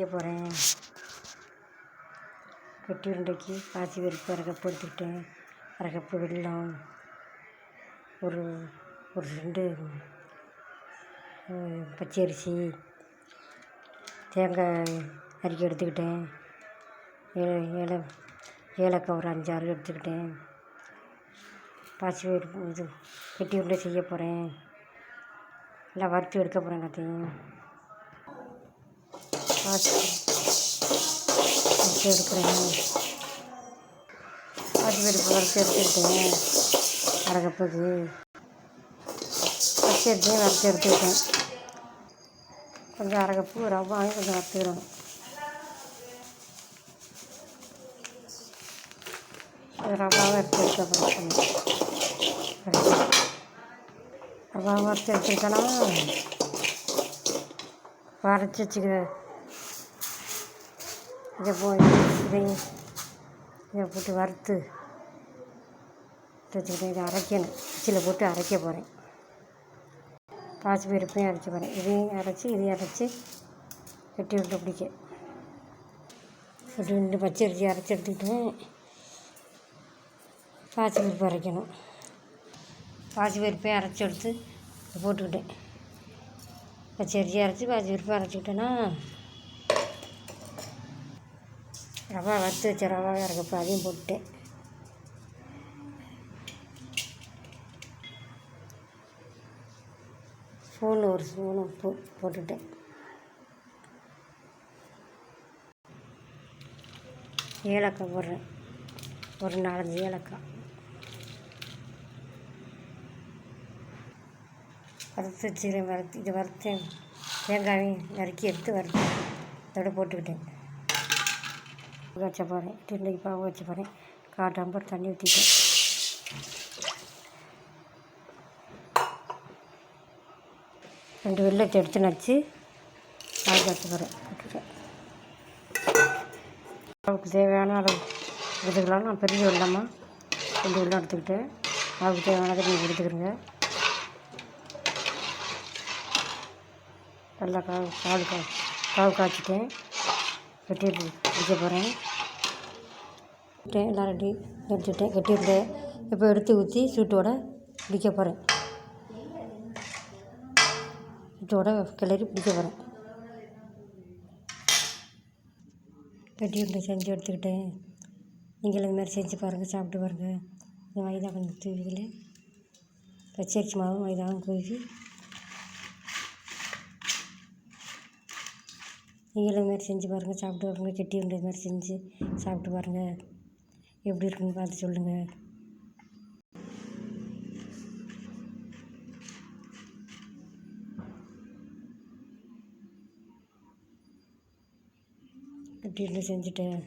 செய்ய போகிறேன் கட்டி உருண்டைக்கு பாசி பருப்பு அரைக்கப்பு எடுத்துக்கிட்டேன் அரைக்கப்பு வெள்ளம் வெல்லம் ஒரு ஒரு ரெண்டு பச்சரிசி தேங்காய் அரிக்கி எடுத்துக்கிட்டேன். ஏ ஏல ஏலக்காய் ஒரு அஞ்சாறு எடுத்துக்கிட்டேன். பாசி பருப்பு இது கட்டி உருண்டை செய்ய போகிறேன் எல்லாம் வறுத்து எடுக்க போகிறேன் எல்லாத்தையும். பாசி வறுத்து எடுக்கிறேன். பாசி பருப்பு வறுத்து எடுத்துக்கிட்டேன் அரை கப்புக்கு பச்சரிசியும் வறுத்து எடுத்துக்கிட்டேன் கொஞ்சம் அரகப்பு கப்பு கொஞ்சம் வறுத்துக்கிறோம் ரவாவை எடுத்து எடுக்க போகிறேன் ரவாவை வறுத்து எடுத்துக்கிட்டோன்னா வரைச்சி வச்சுக்கிற இதை போய் இதையும் இதை போட்டு வறுத்து எடுத்து வச்சுக்கிட்டேன் இதை அரைக்கணும். மிக்சியில் போட்டு அரைக்க போகிறேன் பாசி பருப்பையும் அரைச்சி போகிறேன் இதையும் அரைச்சி இதையும் அரைச்சி வெட்டி விட்டு பிடிக்க. வெட்டி விட்டு பச்சரிசி அரைச்சி எடுத்துக்கிட்டேன் பாசி பருப்பு அரைக்கணும். பாசி பருப்பையும் அரைச்சி எடுத்து போட்டுக்கிட்டேன். பச்சரிசி அரைச்சி பாசி பருப்பு அரைச்சிக்கிட்டேன்னா ரவா வறுத்து வச்ச ரவா இறக்கப்போ அதையும் போட்டுட்டேன். ஸ்பூன் ஒரு ஸ்பூன் உப்பு போட்டுட்டேன். ஏலக்காய் போடுறேன். ஒரு நாலஞ்சு ஏலக்காய். வறுத்து வச்சுக்கிறேன். வறுத்து இது வறுத்தேன். தேங்காயும் நறுக்கி எடுத்து வறுத்து இதோட போட்டுக்கிட்டேன். வச்ச போகிறேன் திண்டைக்கு பாவு வச்ச போகிறேன் கால் டம்பர் தண்ணி ஊற்றிட்டேன் ரெண்டு வெள்ளத்தை எடுத்து நச்சு பால் வச்ச போகிறேன் போட்டுட்டேன். தேவையான அளவு எடுத்துக்கலாம் நான் பெரிய வெள்ளமாக ரெண்டு வெள்ளம் எடுத்துக்கிட்டேன். மாவுக்கு தேவையானதை நீங்கள் எடுத்துக்கிறங்க நல்லா கா பால் கா பால் காய்ச்சிட்டேன். கட்டி பிடிக்க போகிறேன் எல்லாம் ரெடி எடுத்துட்டேன் கட்டியிருந்தேன். இப்போ எடுத்து ஊற்றி சூட்டோட பிடிக்க போகிறேன் சூட்டோட கிளறி பிடிக்க போகிறேன் கட்டி செஞ்சு எடுத்துக்கிட்டேன். நீங்களும் இந்த மாதிரி செஞ்சு பாருங்கள் சாப்பிட்டு பாருங்கள் இந்த மைதா கொஞ்சம் தூவிக்கல. பச்சரிசி மாவும் மைதாவும் தூவி நீங்களும் இது மாதிரி செஞ்சு பாருங்கள் சாப்பிட்டு பாருங்கள் கெட்டி உருண்டை இதுமாரி மாதிரி செஞ்சு சாப்பிட்டு பாருங்கள் எப்படி இருக்குன்னு பார்த்து சொல்லுங்கள் கெட்டி உருண்டை செஞ்சுட்டேன்?